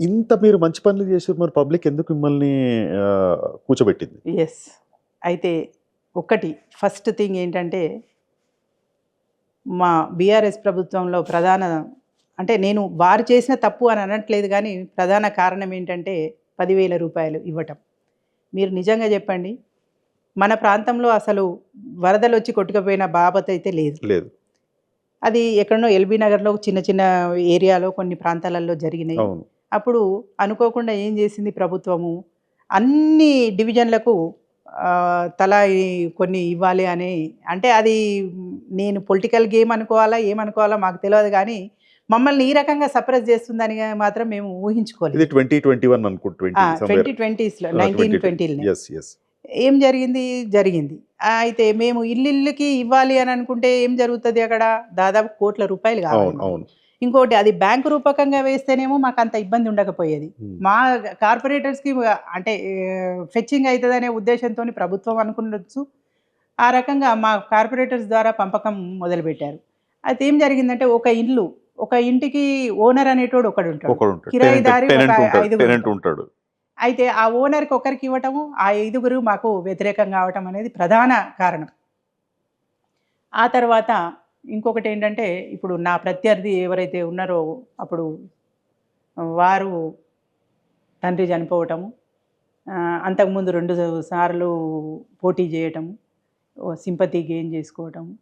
ఇంత మీరు మంచి పనులు చేసారు మరి పబ్లిక్ ఎందుకు మిమ్మల్ని కూర్చోబెట్టింది? ఎస్ అయితే ఒకటి ఫస్ట్ థింగ్ ఏంటంటే మా బీఆర్ఎస్ ప్రభుత్వంలో ప్రధాన అంటే నేను వారు చేసిన తప్పు అని అనట్లేదు కానీ ప్రధాన కారణం ఏంటంటే పదివేల రూపాయలు ఇవ్వటం. మీరు నిజంగా చెప్పండి మన ప్రాంతంలో అసలు వరదలు వచ్చి కొట్టుకుపోయిన బాబత్ అయితే లేదు. లేదు. అది ఎక్కడనో ఎల్బీ నగర్లో చిన్న చిన్న ఏరియాలో కొన్ని ప్రాంతాలలో జరిగినాయి. అప్పుడు అనుకోకుండా ఏం చేసింది ప్రభుత్వము? అన్ని డివిజన్లకు తలా కొన్ని ఇవ్వాలి అని. అంటే అది నేను పొలిటికల్ గేమ్ అనుకోవాలా ఏమనుకోవాలా మాకు తెలియదు కానీ మమ్మల్ని ఈ రకంగా సప్రెస్ చేస్తుందని మాత్రం మేము ఊహించుకోలేదు. ఇది ట్వంటీ ట్వంటీ వన్ ట్వంటీ ట్వంటీస్లో నైన్టీన్ ట్వంటీలో ఏం జరిగింది? జరిగింది. అయితే మేము ఇల్లుకి ఇవ్వాలి అని అనుకుంటే ఏం జరుగుతుంది అక్కడ? దాదాపు కోట్ల రూపాయలు కావాలి ఇంకోటి అది బ్యాంకు రూపకంగా వేస్తేనేమో మాకు అంత ఇబ్బంది ఉండకపోయేది. మా కార్పొరేటర్స్కి అంటే ఫెచ్చింగ్ అవుతుందనే ఉద్దేశంతో ప్రభుత్వం అనుకున్నచ్చు. ఆ రకంగా మా కార్పొరేటర్స్ ద్వారా పంపకం మొదలుపెట్టారు. అయితే ఏం జరిగిందంటే ఒక ఇల్లు ఒక ఇంటికి ఓనర్ అనేటోడు ఒకడు ఉంటాడు. కిరాయిదారి ఉంటాడు. అయితే ఆ ఓనర్కి ఒకరికి ఇవ్వటము ఆ ఐదుగురు మాకు వ్యతిరేకం కావటం అనేది ప్రధాన కారణం. ఆ తర్వాత ఇంకొకటి ఏంటంటే ఇప్పుడు నా ప్రత్యర్థి ఎవరైతే ఉన్నారో అప్పుడు వారు తండ్రి చనిపోవటము అంతకుముందు రెండు సార్లు పోటీ చేయటము సింపతి గెయిన్ చేసుకోవటము.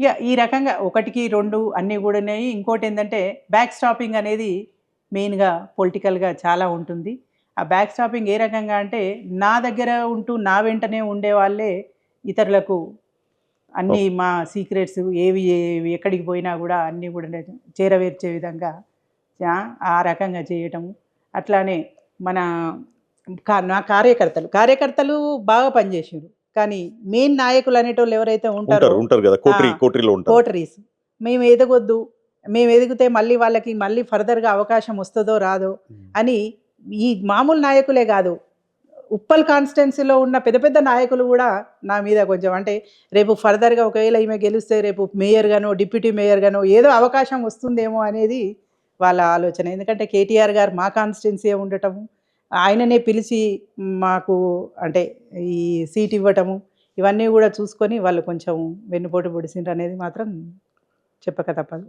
ఇక ఈ రకంగా ఒకటికి రెండు అన్నీ కూడా ఉన్నాయి ఇంకోటి ఏంటంటే బ్యాక్ స్టాపింగ్ అనేది మెయిన్గా పొలిటికల్గా చాలా ఉంటుంది. ఆ బ్యాక్ స్టాపింగ్ ఏ రకంగా అంటే నా దగ్గర ఉంటూ నా వెంటనే ఉండే వాళ్ళే ఇతరులకు అన్నీ మా సీక్రెట్స్ ఏవి ఏవి ఎక్కడికి పోయినా కూడా అన్నీ కూడా చేరవేర్చే విధంగా ఆ రకంగా చేయటము అట్లానే మన నా కార్యకర్తలు కార్యకర్తలు బాగా పనిచేసారు కానీ మెయిన్ నాయకులు అనేటోళ్ళు ఎవరైతే ఉంటారో ఉంటారు కదా. కోటరీలో ఉంటారు. కోటరీస్. మేము ఎదగొద్దు మేము ఎదిగితే మళ్ళీ వాళ్ళకి మళ్ళీ ఫర్దర్గా అవకాశం వస్తుందో రాదో అని ఈ మామూలు నాయకులే కాదు ఉప్పల్ కాన్స్టిట్యున్సీలో ఉన్న పెద్ద పెద్ద నాయకులు కూడా నా మీద కొంచెం అంటే రేపు ఫర్దర్గా ఒకవేళ ఈమె గెలిస్తే రేపు మేయర్గానో డిప్యూటీ మేయర్గానో ఏదో అవకాశం వస్తుందేమో అనేది వాళ్ళ ఆలోచన. ఎందుకంటే కేటీఆర్ గారు మా కాన్స్టిట్యున్సీ ఉండటము ఆయననే పిలిచి మాకు అంటే ఈ సీట్ ఇవ్వటము ఇవన్నీ కూడా చూసుకొని వాళ్ళు కొంచెం వెన్నుపోటు పొడిసిండ్రు అనేది మాత్రం చెప్పక తప్పదు.